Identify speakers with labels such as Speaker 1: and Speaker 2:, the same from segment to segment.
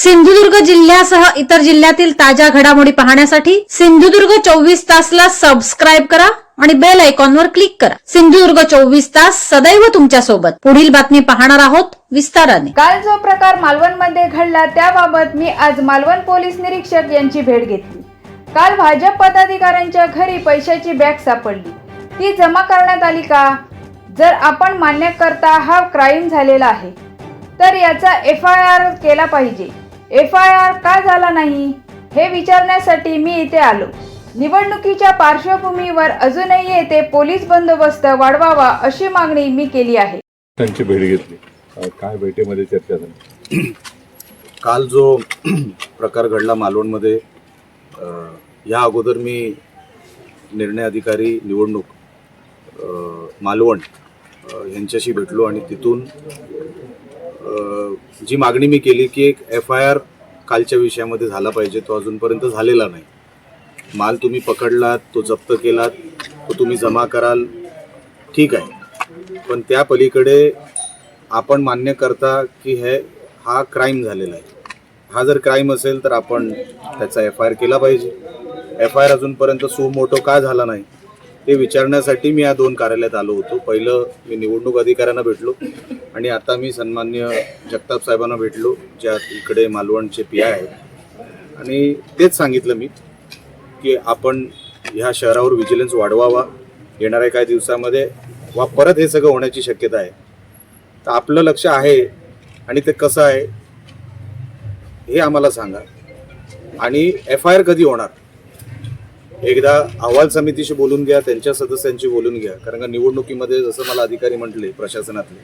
Speaker 1: सिंधुदुर्ग जिल्ह्यासह इतर जिल्ह्यातील ताज्या घडामोडी पाहण्यासाठी सिंधुदुर्ग चोवीस तासला सबस्क्राईब करा आणि बेल आयकॉनवर क्लिक करा. सिंधुदुर्ग चोवीस तास सदैव तुमच्यासोबत पुढील बातमी पाहणार आहोत विस्ताराने.
Speaker 2: काल जो प्रकार मालवणमध्ये घडला त्याबाबत मी आज मालवण पोलीस निरीक्षक यांची भेट घेतली. काल भाजप पदाधिकाऱ्यांच्या घरी पैशाची बॅग सापडली. ती जमा करण्यात आली का? जर आपण मान्य करता हा क्राईम झालेला आहे तर याचा एफ आय आर केला पाहिजे. एफ आय आर का झाला नाही हे विचारण्यासाठी मी इथे आलो. निवडणुकीच्या पार्श्वभूमीवर अजूनही येथे पोलीस बंदोबस्त वाढवावा अशी मागणी मी केली आहे.
Speaker 3: त्यांची भेट घेतली. काय भेटीमध्ये चर्चा झाली?
Speaker 4: काल जो प्रकार घडला मालवणमध्ये या अगोदर मी निर्णय अधिकारी निवडणूक मालवण यांच्याशी भेटलो आणि तिथून जी मागणी मी केली की एक एफ आय आर कालच्या विषयामध्ये झाला पाहिजे तो अजूनपर्यंत झालेला नाही. माल तुम्ही पकडलात तो जप्त केलात तो तुम्ही जमा कराल ठीक आहे. पण त्या पलीकडे आपण मान्य करता की हे हा क्राईम झालेला आहे. हा जर क्राईम असेल तर आपण त्याचा एफ आय आर केला पाहिजे. एफ आय आर अजूनपर्यंत सो मोठो का झाला नाही? ते विचारण्यासाठी मी या दोन कार्यालयात आलो होतो. पहिलं मी निवडणूक अधिकाऱ्यांना भेटलो आणि आता मी सन्मान्य जगताप साहेबांना भेटलो ज्या इकडे मालवणचे पी आय आहेत. आणि तेच सांगितलं मी की आपण ह्या शहरावर विजिलन्स वाढवावा. येणाऱ्या काही दिवसामध्ये वा परत हे सगळं होण्याची शक्यता आहे. तर आपलं लक्ष आहे आणि ते कसं आहे हे आम्हाला सांगा. आणि एफ आय आर कधी होणार? एकदा अहवाल समितीशी बोलून घ्या त्यांच्या सदस्यांशी बोलून घ्या. कारण का निवडणुकीमध्ये जसं मला अधिकारी म्हटले प्रशासनातले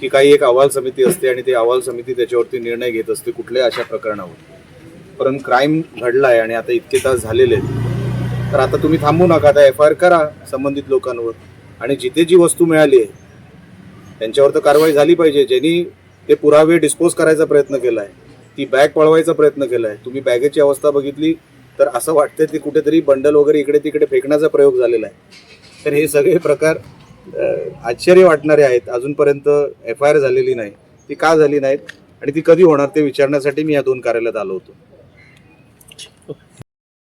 Speaker 4: की काही एक अहवाल समिती असते आणि ती अहवाल समिती त्याच्यावरती निर्णय घेत असते कुठल्याही अशा प्रकरणावर. परंतु क्राईम घडला आहे आणि आता इतके तास झालेले आहेत. तर आता तुम्ही थांबू नका आता एफ आय आर करा संबंधित लोकांवर. आणि जिथे जी वस्तू मिळाली आहे त्यांच्यावर तर कारवाई झाली पाहिजे. ज्यांनी ते पुरावे डिस्पोज करायचा प्रयत्न केला आहे ती बॅग पळवायचा प्रयत्न केला आहे तुम्ही बॅगेची अवस्था बघितली तर असं वाटतं ते कुठेतरी बंडल वगैरे इकडे तिकडे फेकण्याचा प्रयोग झालेला आहे. तर हे सगळे प्रकार आश्चर्य वाटणारे आहेत. अजूनपर्यंत एफ आय आर झालेली नाही. ती का झाली नाहीत आणि ती कधी होणार ते विचारण्यासाठी मी या दोन कार्यालयात आलो होतो.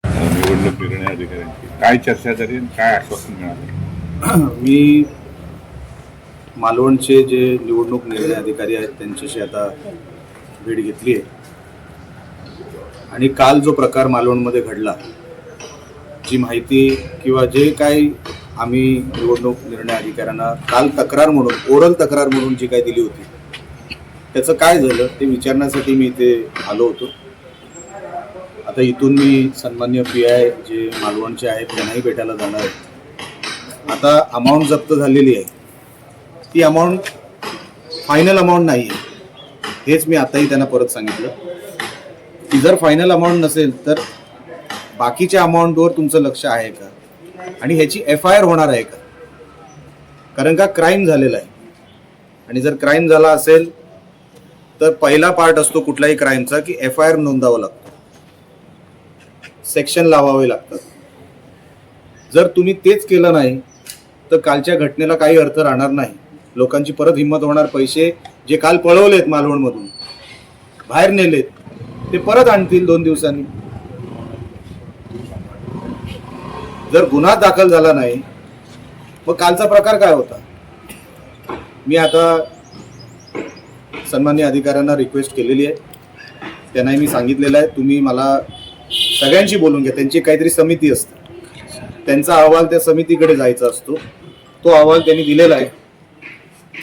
Speaker 3: निवडणूक निर्णय अधिकाऱ्यांची काय चर्चा झाली काय आश्वासन मिळालं?
Speaker 4: मी मालवणचे जे निवडणूक निर्णय अधिकारी आहेत त्यांच्याशी आता भेट घेतली आहे. आणि काल जो प्रकार मालवणमध्ये घडला जी माहिती किंवा जे काही आम्ही निवडणूक निर्णय अधिकाऱ्यांना काल तक्रार म्हणून ओरल तक्रार म्हणून जी काही दिली होती त्याचं काय झालं ते विचारण्यासाठी मी इथे आलो होतो. आता इथून मी सन्मान्य पी आय जे मालवणचे आहेत त्यांनाही भेटायला जाणार आहेत आता अमाऊंट जप्त झालेली आहे. ती अमाऊंट फायनल अमाऊंट नाही आहे हेच मी आताही त्यांना परत सांगितलं. ती जर फायनल अमाऊंट नसेल तर बाकीच्या अमाऊंटवर तुमचं लक्ष आहे का? आणि ह्याची एफ आय आर होणार आहे का? कारण का क्राईम झालेला आहे. आणि जर क्राईम झाला असेल तर पहिला पार्ट असतो कुठल्याही क्राईमचा की एफ आय आर नोंदावं लागतं. सेक्शन लावावे लागतात. जर तुम्ही तेच केलं नाही तर कालच्या घटनेला काही अर्थ राहणार नाही. लोकांची परत हिंमत होणार पैसे जे काल पळवलेत मालवणमधून बाहेर नेलेत. ते परत आणतील दोन दिवसांनी. जर गुन्हा दाखल झाला नाही मग कालचा प्रकार काय होता? मी आता सन्मान्य अधिकाऱ्यांना रिक्वेस्ट केलेली आहे. त्यांनाही मी सांगितलेलं आहे. तुम्ही मला सगळ्यांशी बोलून घ्या. त्यांची काहीतरी समिती असते. त्यांचा अहवाल त्या समितीकडे जायचा असतो. तो अहवाल त्यांनी दिलेला आहे.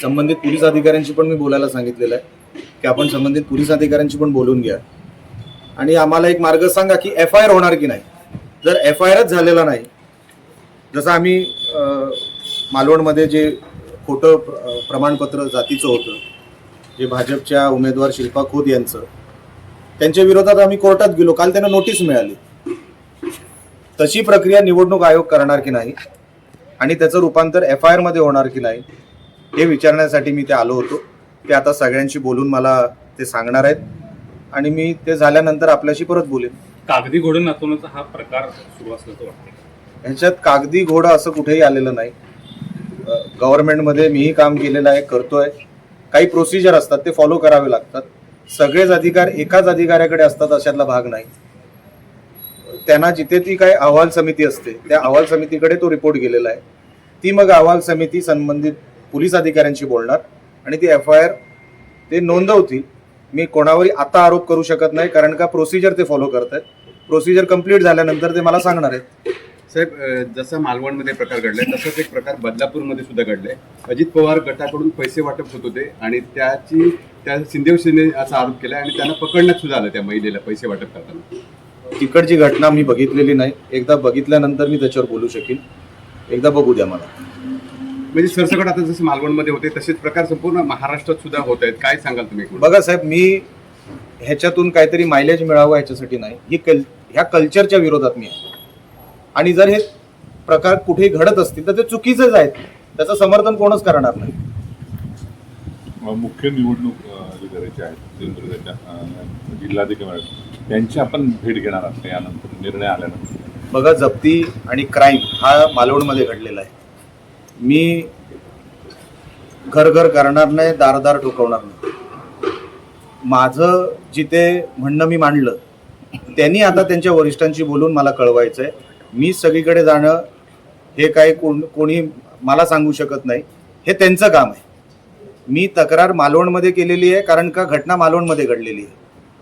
Speaker 4: संबंधित पोलीस अधिकाऱ्यांशी पण मी बोलायला सांगितलेलं आहे. की आपण संबंधित पोलीस अधिकाऱ्यांशी पण बोलून घ्या. आणि आम्हाला एक मार्ग सांगा की एफ आय आर होणार की नाही? जर एफ आय आरच झालेला नाही जसं आम्ही मालवणमध्ये जे खोटं प्रमाणपत्र जातीचं होतं जे भाजपच्या उमेदवार शिल्पा खोत यांचं त्यांच्या विरोधात आम्ही कोर्टात गेलो. काल त्यांना नोटीस मिळाली. तशी प्रक्रिया निवडणूक आयोग करणार की नाही? आणि त्याचं रूपांतर एफ आय आरमध्ये होणार की नाही? हे विचारण्यासाठी मी ते आलो होतो. ते आता सगळ्यांशी बोलून मला ते सांगणार आहेत. आणि मी ते झाल्यानंतर आपल्याशी परत बोलेन.
Speaker 5: कागदी घोडे नाचवण्याचा हा प्रकार सुरू असल्याचं वाटतं
Speaker 4: ह्याच्यात कागदी घोडा असं कुठेही आलेलं नाही. गव्हर्नमेंटमध्ये मीही काम केलेलं आहे करतोय. काही प्रोसिजर असतात ते फॉलो करावे लागतात. सगळेच अधिकार एकाच अधिकाऱ्याकडे असतात अशातला भाग नाही. त्यांना जिथे ती काय अहवाल समिती असते त्या अहवाल समितीकडे तो रिपोर्ट गेलेला आहे. ती मग अहवाल समिती संबंधित पोलीस अधिकाऱ्यांशी बोलणार आणि ती एफ आय आर ते नोंदवतील. मी कोणावरही आता आरोप करू शकत नाही कारण का प्रोसिजर ते फॉलो करत आहेत प्रोसिजर कंप्लीट झाल्यानंतर ते मला सांगणार आहेत.
Speaker 6: साहेब जसं मालवणमध्ये प्रकार घडलाय तसंच एक प्रकार बदलापूरमध्ये सुद्धा घडलाय अजित पवार गटाकडून पैसे वाटप होत होते आणि त्याची त्या शिंदे सेने असा आरोप केला आणि त्यांना पकडण्यात सुद्धा आलं त्या महिलेला पैसे वाटप करताना.
Speaker 4: तिकडची घटना मी बघितलेली नाही. एकदा बघितल्यानंतर मी त्याच्यावर बोलू शकेन. एकदा बघू द्या मला.
Speaker 6: म्हणजे सरसकट आता जसं मालवणमध्ये होते तसेच प्रकार संपूर्ण महाराष्ट्रात सुद्धा होत आहेत. काय सांगाल तुम्ही?
Speaker 4: बघा साहेब मी ह्याच्यातून काहीतरी मायलेज मिळावं ह्याच्यासाठी नाही. ही कल ह्या कल्चरच्या विरोधात मी आहे. आणि जर हे प्रकार कुठेही घडत असतील तर ते चुकीचेच आहेत. त्याचं समर्थन कोणच करणार नाही.
Speaker 3: मुख्य निवडणूक आहेत जिल्हाधिकारी त्यांची आपण भेट घेणार आहात यानंतर निर्णय आल्यानंतर.
Speaker 4: बघा जप्ती आणि क्राईम हा मालवणमध्ये घडलेला आहे. मी घर घर करणार नाही दारदार ठोकवणार नाही. माझं जिथे म्हणणं मी मांडलं त्यांनी आता त्यांच्या वरिष्ठांशी बोलून मला कळवायचं आहे मी सगळीकडे जाणं हे काय कोण कोणी मला सांगू शकत नाही. हे त्यांचं काम आहे. मी तक्रार मालवणमध्ये केलेली आहे कारण का घटना मालवणमध्ये घडलेली आहे.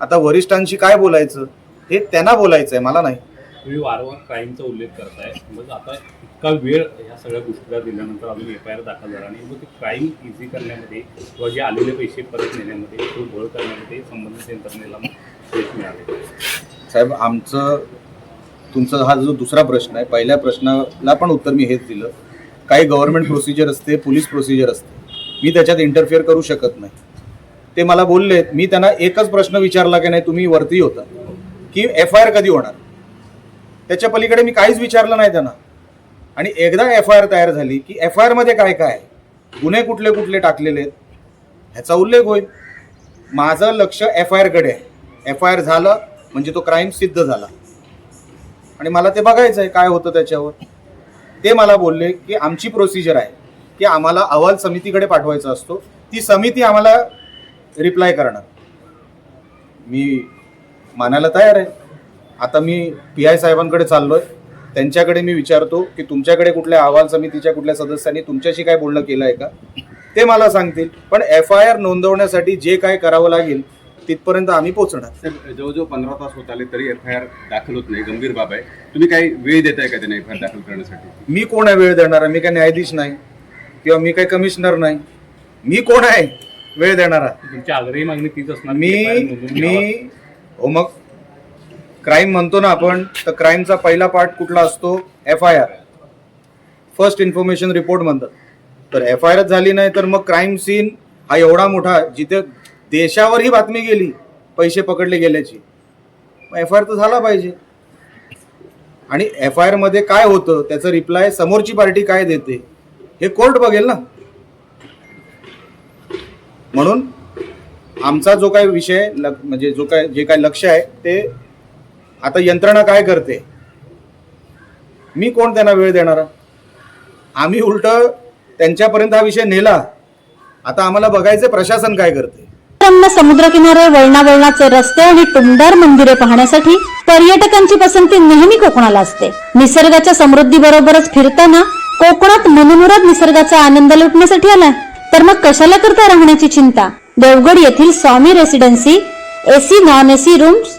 Speaker 4: आता वरिष्ठांशी काय बोलायचं? हे त्यांना बोलायचं आहे मला नाही.
Speaker 5: तुम्ही वारंवार क्राईमचा उल्लेख करताय. मग आता इतका वेळ ह्या सगळ्या गोष्टीला दिल्यानंतर अजून एफ आय आर दाखल झाला आणि मग ते क्राईम इझी करण्यामध्ये किंवा जे आलेले पैसे परत नेण्यामध्ये तो घोळ करण्यामध्ये संबंधित यंत्रणेला मग यश मिळाले.
Speaker 4: साहेब आमचं तुमचा हा जो दुसरा प्रश्न आहे पहिल्या प्रश्नाला पण उत्तर मी हेच दिलं. काही गव्हर्नमेंट प्रोसिजर असते पोलीस प्रोसिजर असते. मी त्याच्यात इंटरफिअर करू शकत नाही. ते मला बोलले मी त्यांना एकच प्रश्न विचारला की नाही तुम्ही वरती होता. की एफ आय आर कधी होणार? त्याच्या पलीकडे मी काहीच विचारलं नाही त्यांना. आणि एकदा एफ आय आर तयार झाली की एफ आय आरमध्ये काय काय गुन्हे कुठले कुठले टाकलेले आहेत? ह्याचा उल्लेख होईल. माझं लक्ष एफ आय आरकडे आहे. एफ आय आर झालं म्हणजे तो क्राईम सिद्ध झाला. आणि मला ते बघायचं आहे काय होतं त्याच्यावर. ते मला बोलले की आमची प्रोसिजर आहे की आम्हाला अहवाल समितीकडे पाठवायचा असतो. ती समिती आम्हाला रिप्लाय करणार. मी मानायला तयार आहे. आता मी पी आय साहेबांकडे चाललोय. त्यांच्याकडे मी विचारतो की तुमच्याकडे कुठल्या अहवाल समितीच्या कुठल्या सदस्यांनी तुमच्याशी काय बोलणं केलं आहे का? ते मला सांगतील. पण एफ आय आर नोंदवण्यासाठी जे काय करावं लागेल तिथपर्यंत आम्ही पोहोचणार.
Speaker 6: जवळजवळ पंधरा तास होत आले तरी एफ आय आर दाखल होत नाही. गंभीर बाब आहे. तुम्ही काही वेळ देताय का त्यांना एफ आय आर दाखल करण्यासाठी?
Speaker 4: मी कोण आहे वेळ देणारा मी काय न्यायाधीश नाही? किंवा मी काय कमिशनर नाही? मी कोण आहे वेळ देणारा
Speaker 5: तुमची आग्रही मागणी तीच असणार
Speaker 4: मी. मी हो मग क्राईम म्हणतो ना आपण तर क्राईमचा पहिला पार्ट कुठला असतो? F I R first information report म्हणतात. तर एफ आय आर झाली नाही तर मग क्राईम सीन हा एवढा मोठा जिथे देशावर ही बातमी गेली पैसे पकडले गेल्याची. एफ आय आर तर झाला पाहिजे. आणि एफ आय आरमध्ये काय होतं त्याचं रिप्लाय समोरची पार्टी काय देते हे कोर्ट बघेल ना. म्हणून आमचा जो काय विषय म्हणजे जो काय जे काय लक्ष आहे ते आता यंत्रणा काय करते? मी कोण त्यांना वेळ देणार? आम्ही उलट त्यांच्यापर्यंत हा विषय नेला. आता आम्हाला बघायचं प्रशासन काय करते.
Speaker 1: रम्य समुद्रकिनारे वळणावळणाचे रस्ते आणि टुमदार मंदिरे पाहण्यासाठी पर्यटकांची पसंती नेहमी कोकणाला असते. निसर्गाच्या समृद्धी बरोबरच फिरताना कोकणात मनमुराद निसर्गाचा आनंद लुटण्यासाठी आला तर मग कशाला करता राहण्याची चिंता? देवगड येथील Swami residency AC non AC rooms